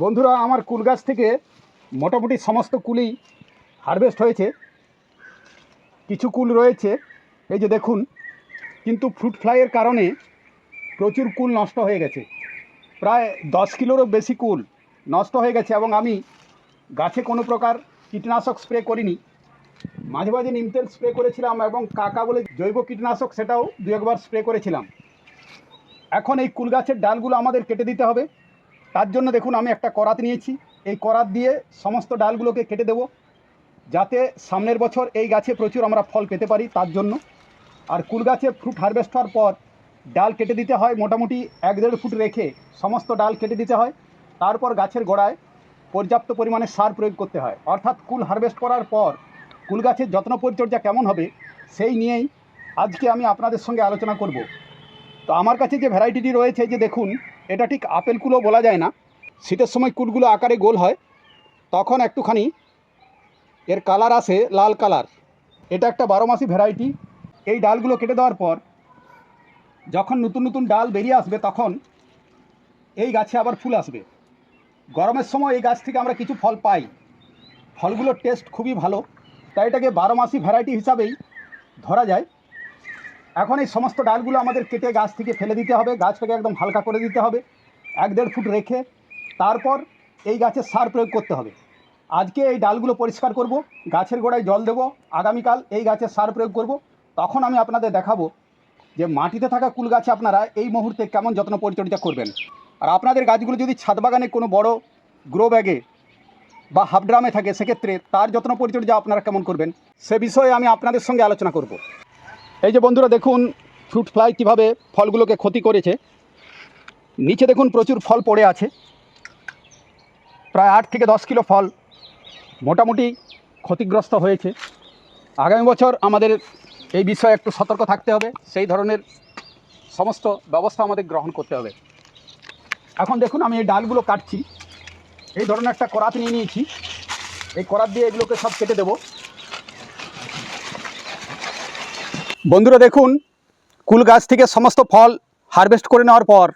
বন্ধুরা, আমার কুল গাছ থেকে মোটামুটি সমস্ত কুলই হারভেস্ট হয়েছে। কিছু কুল রয়েছে, এই যে দেখুন, কিন্তু ফ্রুট ফ্লাইয়ের কারণে প্রচুর কুল নষ্ট হয়ে গেছে। প্রায় দশ কিলোরও বেশি কুল নষ্ট হয়ে গেছে এবং আমি গাছে কোনো প্রকার কীটনাশক স্প্রে করিনি। মাঝে মাঝে নিমতেল স্প্রে করেছিলাম এবং কাকা বলে জৈব কীটনাশক সেটাও দু একবার স্প্রে করেছিলাম। এখন এই কুল গাছের ডালগুলো আমাদের কেটে দিতে হবে। তার জন্য দেখুন, আমি একটা করাত নিয়েছি। এই করাত দিয়ে সমস্ত ডালগুলোকে কেটে দেব, যাতে সামনের বছর এই গাছে প্রচুর আমরা ফল পেতে পারি তার জন্য। আর কুল গাছে ফ্রুট হারভেস্ট হওয়ার পর ডাল কেটে দিতে হয়, মোটামুটি এক দেড় ফুট রেখে সমস্ত ডাল কেটে দিতে হয়। তারপর গাছের গোড়ায় পর্যাপ্ত পরিমাণে সার প্রয়োগ করতে হয়। অর্থাৎ কুল হারভেস্ট করার পর কুল গাছের যত্ন পরিচর্যা কেমন হবে সেই নিয়েই আজকে আমি আপনাদের সঙ্গে আলোচনা করব। তো আমার কাছে যে ভ্যারাইটিটি রয়েছে যে দেখুন এটা ঠিক আপেল কুলও বলা যায় না। শীতের সময় কুলগুলো আকারে গোল হয়। তখন একটুখানি এর কালার আসে লাল কালার। এটা একটা বারো মাসি ভ্যারাইটি এই ডালগুলো কেটে দেওয়ার পর যখন নতুন নতুন ডাল বেরিয়ে আসবে তখন এই গাছে আবার ফুল আসবে। গরমের সময় এই গাছ থেকে আমরা কিছু ফল পাই। ফলগুলোর টেস্ট খুবই ভালো। তাই এটাকে বারো মাসি ভ্যারাইটি হিসাবেই ধরা যায়। এখন এই সমস্ত ডালগুলো আমাদের কেটে গাছ থেকে ফেলে দিতে হবে, গাছটাকে একদম হালকা করে দিতে হবে, এক দেড় ফুট রেখে তারপর এই গাছের সার প্রয়োগ করতে হবে। আজকে এই ডালগুলো পরিষ্কার করব, গাছের গোড়ায় জল দেব, আগামীকাল এই গাছের সার প্রয়োগ করব। তখন আমি আপনাদের দেখাবো যে মাটিতে থাকা কুল গাছে আপনারা এই মুহূর্তে কেমন যত্ন পরিচর্যা করবেন। আর আপনাদের গাছগুলো যদি ছাদ বাগানে কোনো বড় গ্রো ব্যাগে বা হাফ ড্রামে থাকে, সেক্ষেত্রে তার যত্ন পরিচর্যা আপনারা কেমন করবেন, সে বিষয়ে আমি আপনাদের সঙ্গে আলোচনা করব। এই যে বন্ধুরা দেখুন ফ্রুট ফ্লাই কীভাবে ফলগুলোকে ক্ষতি করেছে। নিচে দেখুন প্রচুর ফল পড়ে আছে। প্রায় আট থেকে দশ কিলো ফল মোটামুটি ক্ষতিগ্রস্ত হয়েছে। আগামী বছর আমাদের এই বিষয়ে একটু সতর্ক থাকতে হবে। সেই ধরনের সমস্ত ব্যবস্থা আমাদের গ্রহণ করতে হবে। এখন দেখুন, আমি এই ডালগুলো কাটছি। এই ধরনের একটা করাত নিয়ে নিয়েছি। এই করাত দিয়ে এগুলোকে সব কেটে দেবো। বন্ধুরা দেখুন, কুল গাছ থেকে সমস্ত ফল হারভেস্ট করে নেওয়ার পর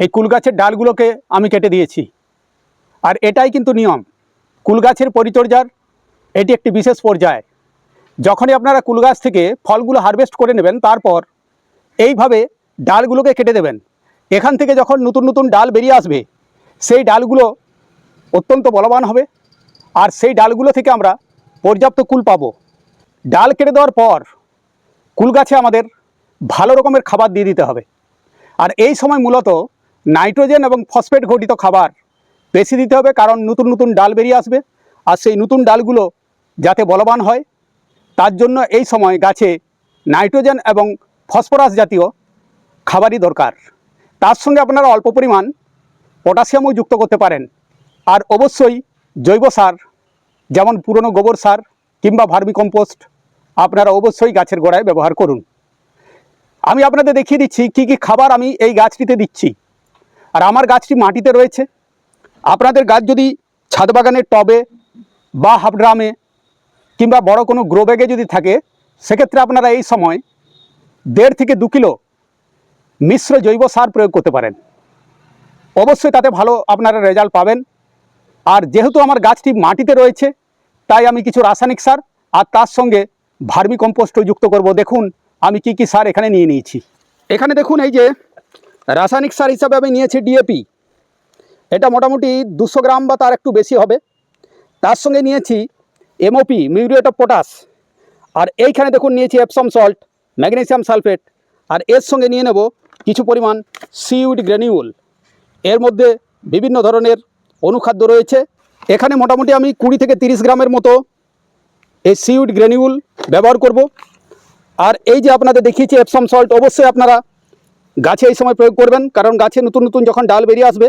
এই কুল গাছের ডালগুলোকে আমি কেটে দিয়েছি। আর এটাই কিন্তু নিয়ম। কুল গাছের পরিচর্যার এটি একটি বিশেষ পর্যায়। যখনই আপনারা কুল গাছ থেকে ফলগুলো হারভেস্ট করে নেবেন, তারপর এইভাবে ডালগুলোকে কেটে দেবেন। এখান থেকে যখন নতুন নতুন ডাল বেরিয়ে আসবে, সেই ডালগুলো অত্যন্ত বলবান হবে আর সেই ডালগুলো থেকে আমরা পর্যাপ্ত কুল পাবো। ডাল কেটে দেওয়ার পর কুল গাছে আমাদের ভালো রকমের খাবার দিয়ে দিতে হবে। আর এই সময় মূলত নাইট্রোজেন এবং ফসফেট ঘটিত খাবার বেশি দিতে হবে কারণ নতুন নতুন ডাল বেরিয়ে আসবে। আর সেই নতুন ডালগুলো যাতে বলবান হয়, তার জন্য এই সময় গাছে নাইট্রোজেন এবং ফসফরাস জাতীয় খাবারই দরকার। তার সঙ্গে আপনারা অল্প পরিমাণ পটাশিয়ামও যুক্ত করতে পারেন। আর অবশ্যই জৈব সার, যেমন পুরনো গোবর সার কিংবা ভার্মি কম্পোস্ট আপনারা অবশ্যই গাছের গোড়ায় ব্যবহার করুন। আমি আপনাদের দেখিয়ে দিচ্ছি কি কি খাবার আমি এই গাছটিতে দিচ্ছি। আর আমার গাছটি মাটিতে রয়েছে। আপনাদের গাছ যদি ছাদ বাগানের টবে বা হাফ ড্রামে কিংবা বড় কোনো গ্রো ব্যাগে যদি থাকে, সেক্ষেত্রে আপনারা এই সময় দেড় থেকে দু কিলো মিশ্র জৈব সার প্রয়োগ করতে পারেন। অবশ্যই তাতে ভালো আপনারা রেজাল্ট পাবেন। আর যেহেতু আমার গাছটি মাটিতে রয়েছে, তাই আমি কিছু রাসায়নিক সার আর তার সঙ্গে ভার্মি কম্পোস্টও যুক্ত করব। দেখুন, আমি কি কি সার এখানে নিয়ে নিয়েছি। এখানে দেখুন এই যে রাসায়নিক সার হিসাবে আমি নিয়েছি ডিএপি এটা মোটামুটি দুশো গ্রাম বা তার একটু বেশি হবে। তার সঙ্গে নিয়েছি এমওপি মিউরিয়েট অফ পটাশ। আর এইখানে দেখুন নিয়েছি এপসম সল্ট ম্যাগনেসিয়াম সালফেট। আর এর সঙ্গে নিয়ে নেব কিছু পরিমাণ সিউড গ্র্যানিউল এর মধ্যে বিভিন্ন ধরনের অনুখাদ্য রয়েছে। এখানে মোটামুটি আমি কুড়ি থেকে তিরিশ গ্রামের মতো এই সিউড গ্রেনিউল ব্যবহার করব। আর এই যে আপনাদের দেখিয়েছি এপসম সল্ট অবশ্যই আপনারা গাছে এই সময় প্রয়োগ করবেন, কারণ গাছে নতুন নতুন যখন ডাল বেরিয়ে আসবে,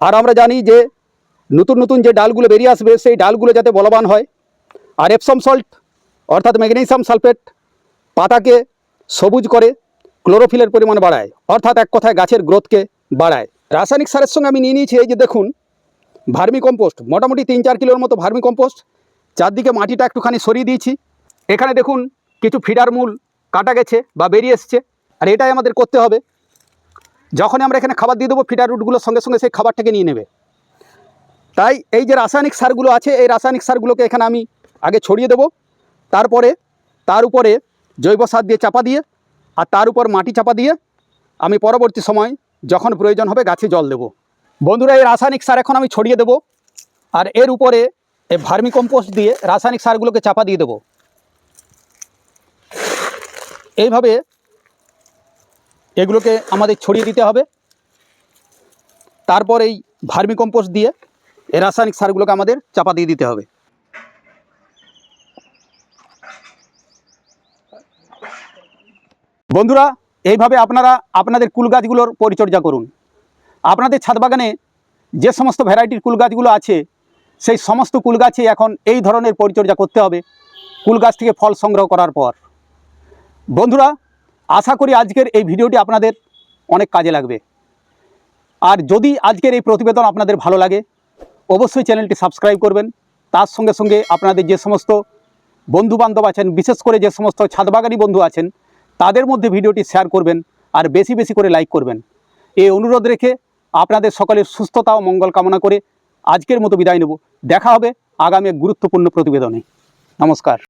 আর আমরা জানি যে নতুন নতুন যে ডালগুলো বেরিয়ে আসবে, সেই ডালগুলো যাতে বলবান হয়। আর এপসম সল্ট অর্থাৎ ম্যাগনেসিয়াম সালফেট পাতাকে সবুজ করে ক্লোরোফিলের পরিমাণ বাড়ায়, অর্থাৎ এক কথায় গাছের গ্রোথকে বাড়ায়। রাসায়নিক সারের সঙ্গে আমি নিয়ে নিয়েছি, এই যে দেখুন, ভার্মি কম্পোস্ট, মোটামুটি তিন চার কিলোর মতো ভার্মি কম্পোস্ট চারদিকে মাটিটা একটুখানি সরিয়ে দিয়েছি। এখানে দেখুন কিছু ফিডার মূল কাটা গেছে বা বেরিয়ে এসছে। আর এটাই আমাদের করতে হবে। যখন আমরা এখানে খাবার দিয়ে দেবো, ফিডার রুটগুলোর সঙ্গে সঙ্গে সেই খাবারটাকে নিয়ে নেবে। তাই এই যে রাসায়নিক সারগুলো আছে, এই রাসায়নিক সারগুলোকে এখানে আমি আগে ছড়িয়ে দেব। তারপরে, তার উপরে জৈব সার দিয়ে চাপা দিয়ে, আর তার উপর মাটি চাপা দিয়ে আমি পরবর্তী সময় যখন প্রয়োজন হবে গাছে জল দেব। বন্ধুরা, এই রাসায়নিক সার এখন আমি ছড়িয়ে দেব। আর এর উপরে এই ভার্মি কম্পোস্ট দিয়ে রাসায়নিক সারগুলোকে চাপা দিয়ে দেব। এইভাবে এগুলোকে আমাদের ছড়িয়ে দিতে হবে। তারপর এই ভার্মি কম্পোস্ট দিয়ে এই রাসায়নিক সারগুলোকে আমাদের চাপা দিয়ে দিতে হবে। বন্ধুরা, এইভাবে আপনারা আপনাদের কুল গাছগুলোর পরিচর্যা করুন। আপনাদের ছাদ বাগানে যে সমস্ত ভ্যারাইটির কুল গাছগুলো আছে সেই সমস্ত কুল গাছে এখন এই ধরনের পরিচর্যা করতে হবে কুল গাছ থেকে ফল সংগ্রহ করার পর। বন্ধুরা, আশা করি আজকের এই ভিডিওটি আপনাদের অনেক কাজে লাগবে। আর যদি আজকের এই প্রতিবেদন আপনাদের ভালো লাগে, অবশ্যই চ্যানেলটি সাবস্ক্রাইব করবেন। তার সঙ্গে সঙ্গে আপনাদের যে সমস্ত বন্ধু বান্ধব আছেন, বিশেষ করে যে সমস্ত ছাদবাগানি বন্ধু আছেন, তাদের মধ্যে ভিডিওটি শেয়ার করবেন আর বেশি বেশি করে লাইক করবেন। এই অনুরোধ রেখে আপনাদের সকলের সুস্থতা ও মঙ্গল কামনা করে আজকের মতো বিদায় নেব। দেখা হবে আগামী গুরুত্বপূর্ণ প্রতিবেদনে। নমস্কার।